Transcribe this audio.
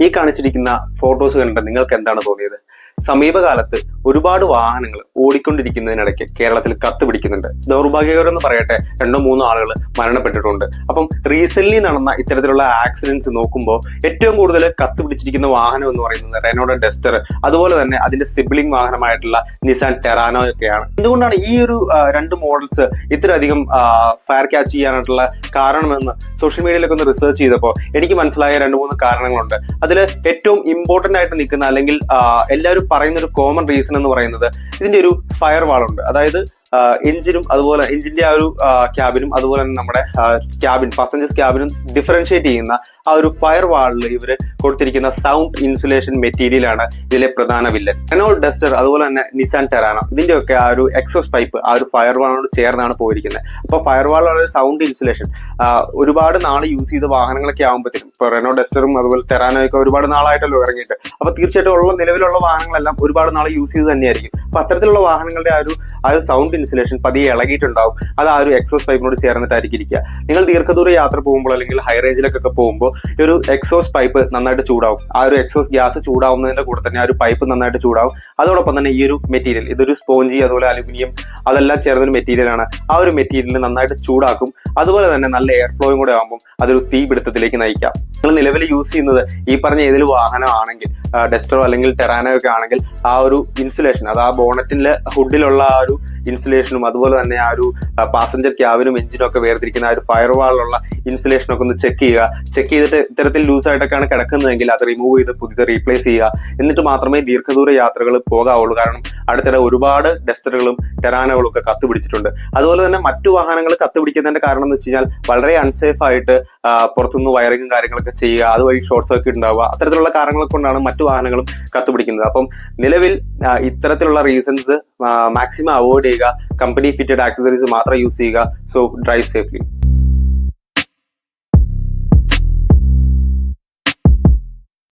ഈ കാണിച്ചിരിക്കുന്ന ഫോട്ടോസ് കണ്ടിട്ട് നിങ്ങൾക്ക് എന്താണ് തോന്നിയത്? സമീപകാലത്ത് ഒരുപാട് വാഹനങ്ങൾ ഓടിക്കൊണ്ടിരിക്കുന്നതിനിടയ്ക്ക് കേരളത്തിൽ കത്ത് പിടിക്കുന്നുണ്ട്. ദൗർഭാഗ്യകരം എന്ന് പറയട്ടെ രണ്ടോ മൂന്നോ ആളുകൾ മരണപ്പെട്ടിട്ടുണ്ട്. അപ്പം റീസെന്റ് നടന്ന ഇത്തരത്തിലുള്ള ആക്സിഡൻസ് നോക്കുമ്പോൾ ഏറ്റവും കൂടുതൽ കത്ത് പിടിച്ചിരിക്കുന്ന വാഹനം എന്ന് പറയുന്നത് റെനോഡ ഡെസ്റ്റർ അതുപോലെ തന്നെ അതിന്റെ സിബിളിംഗ് വാഹനമായിട്ടുള്ള നിസാൻ ടെറാനോ ഒക്കെയാണ്. എന്തുകൊണ്ടാണ് ഈ ഒരു രണ്ട് മോഡൽസ് ഇത്രയധികം ഫയർ ക്യാച്ച് ചെയ്യാനായിട്ടുള്ള കാരണമെന്ന് സോഷ്യൽ മീഡിയയിലൊക്കെ ഒന്ന് റിസർച്ച് ചെയ്തപ്പോൾ എനിക്ക് മനസ്സിലായ രണ്ട് മൂന്ന് കാരണങ്ങളുണ്ട്. അതിൽ ഏറ്റവും ഇമ്പോർട്ടന്റ് ആയിട്ട് നിൽക്കുന്ന അല്ലെങ്കിൽ എല്ലാവരും പറയുന്ന ഒരു കോമൺ റീസൺ എന്ന് പറയുന്നത് ഇതിന്റെ ഒരു ഫയർ വാൾ ഉണ്ട്. അതായത് എഞ്ചിനും അതുപോലെ എഞ്ചിന്റെ ആ ഒരു ക്യാബിനും അതുപോലെ തന്നെ നമ്മുടെ ക്യാബിൻ പാസഞ്ചേഴ്സ് ക്യാബിനും ഡിഫറൻഷിയേറ്റ് ചെയ്യുന്ന ആ ഒരു ഫയർ വാളിൽ ഇവർ കൊടുത്തിരിക്കുന്ന സൗണ്ട് ഇൻസുലേഷൻ മെറ്റീരിയൽ ആണ് ഇതിലെ പ്രധാന വില്ലൻ റെനോൾ ഡസ്റ്റർ അതുപോലെ തന്നെ നിസാൻ ടെറാനോ ഇതിന്റെയൊക്കെ ആ ഒരു എക്സോസ് പൈപ്പ് ആ ഒരു ഫയർ വാളിനോട് ചേർന്നാണ് പോയിരിക്കുന്നത്. അപ്പോൾ ഫയർ വാളിലുള്ള സൗണ്ട് ഇൻസുലേഷൻ ഒരുപാട് നാൾ യൂസ് ചെയ്ത വാഹനങ്ങളൊക്കെ ആകുമ്പോഴത്തേക്കും ഇപ്പോൾ റെനോ ഡസ്റ്ററും അതുപോലെ ടെറാനോ ഒക്കെ ഒരുപാട് നാളായിട്ടല്ലോ ഇറങ്ങിയിട്ട്. അപ്പോൾ തീർച്ചയായിട്ടും ഉള്ള നിലവിലുള്ള വാഹനങ്ങളെല്ലാം ഒരുപാട് നാൾ യൂസ് ചെയ്ത് തന്നെയായിരിക്കും. അപ്പൊ അത്തരത്തിലുള്ള വാഹനങ്ങളുടെ ആ ഒരു ആ ഒരു സൗണ്ട് ഇൻസുലേഷൻ പതിയെ ഇളകിയിട്ടുണ്ടാവും. അത് ആ ഒരു എക്സോസ് പൈപ്പിനോട് ചേർന്നിട്ടായിരിക്കും ഇരിക്കുക നിങ്ങൾ ദീർഘദൂര യാത്ര പോകുമ്പോൾ അല്ലെങ്കിൽ ഹൈ റേഞ്ചിലൊക്കെ പോകുമ്പോൾ ഈ ഒരു എക്സോസ് പൈപ്പ് നന്നായിട്ട് ചൂടാവും. ആ ഒരു എക്സോസ് ഗ്യാസ് ചൂടാവുന്നതിന്റെ കൂടെ തന്നെ ആ ഒരു പൈപ്പ് നന്നായിട്ട് ചൂടാവും. അതോടൊപ്പം തന്നെ ഈ ഒരു മെറ്റീരിയൽ ഇതൊരു സ്പോഞ്ചി അതുപോലെ അലുമിനിയം അതെല്ലാം ചേർന്നൊരു മെറ്റീരിയലാണ് ആ ഒരു മെറ്റീരിയൽ നന്നായിട്ട് ചൂടാക്കും. അതുപോലെ തന്നെ നല്ല എയർ ഫ്ലോയും കൂടെ ആകുമ്പോൾ അതൊരു തീ പിടുത്തത്തിലേക്ക് നയിക്കാം. നിങ്ങൾ നിലവിൽ യൂസ് ചെയ്യുന്നത് ഈ പറഞ്ഞ ഏതൊരു വാഹനമാണെങ്കിൽ ഡെസ്റ്ററോ അല്ലെങ്കിൽ ടെറാനോ ഒക്കെ ആണെങ്കിൽ ആ ഒരു ഇൻസുലേഷൻ അത് ആ ബോണറ്റിന്റെ ഹുഡിലുള്ള ആ ഒരു ഇൻസുലേഷനും അതുപോലെ തന്നെ ആ ഒരു പാസഞ്ചർ ക്യാബിനും എഞ്ചിനും ഒക്കെ വേർതിരിക്കുന്ന ആ ഒരു ഫയർ വാളിലുള്ള ഇൻസുലേഷനൊക്കെ ഒന്ന് ചെക്ക് ചെയ്യുക. ചെക്ക് ചെയ്തിട്ട് ഇത്തരത്തിൽ ലൂസ് ആയിട്ടൊക്കെയാണ് കിടക്കുന്നതെങ്കിൽ അത് റിമൂവ് ചെയ്ത് പുതിയത് റീപ്ലേസ് ചെയ്യുക. എന്നിട്ട് മാത്രമേ ദീർഘദൂര യാത്രകൾ പോകാവുള്ളൂ. കാരണം അടുത്തിടെ ഒരുപാട് ഡസ്റ്ററുകളും ടെറാനകളും ഒക്കെ കത്ത് പിടിച്ചിട്ടുണ്ട്. അതുപോലെ തന്നെ മറ്റു വാഹനങ്ങൾ കത്ത് പിടിക്കുന്നതിന്റെ കാരണം എന്ന് വെച്ച് കഴിഞ്ഞാൽ വളരെ അൺസേഫ് ആയിട്ട് പുറത്തുനിന്ന് വയറിങ്ങും കാര്യങ്ങളൊക്കെ ചെയ്യുക അതുവഴി ഷോർട്ട് സർക്യൂട്ട് ഉണ്ടാവുക അത്തരത്തിലുള്ള കാരണങ്ങൾ കൊണ്ടാണ് മറ്റു വാഹനങ്ങളും കത്തുപിടിക്കുന്നത്. അപ്പം നിലവിൽ ഇത്തരത്തിലുള്ള റീസൺസ് മാക്സിമം അവോയ്ഡ് ചെയ്യുക കമ്പനി ഫിറ്റഡ് ആക്സസറീസ് മാത്രം യൂസ് ചെയ്യുക സോ ഡ്രൈവ് സേഫ്ലി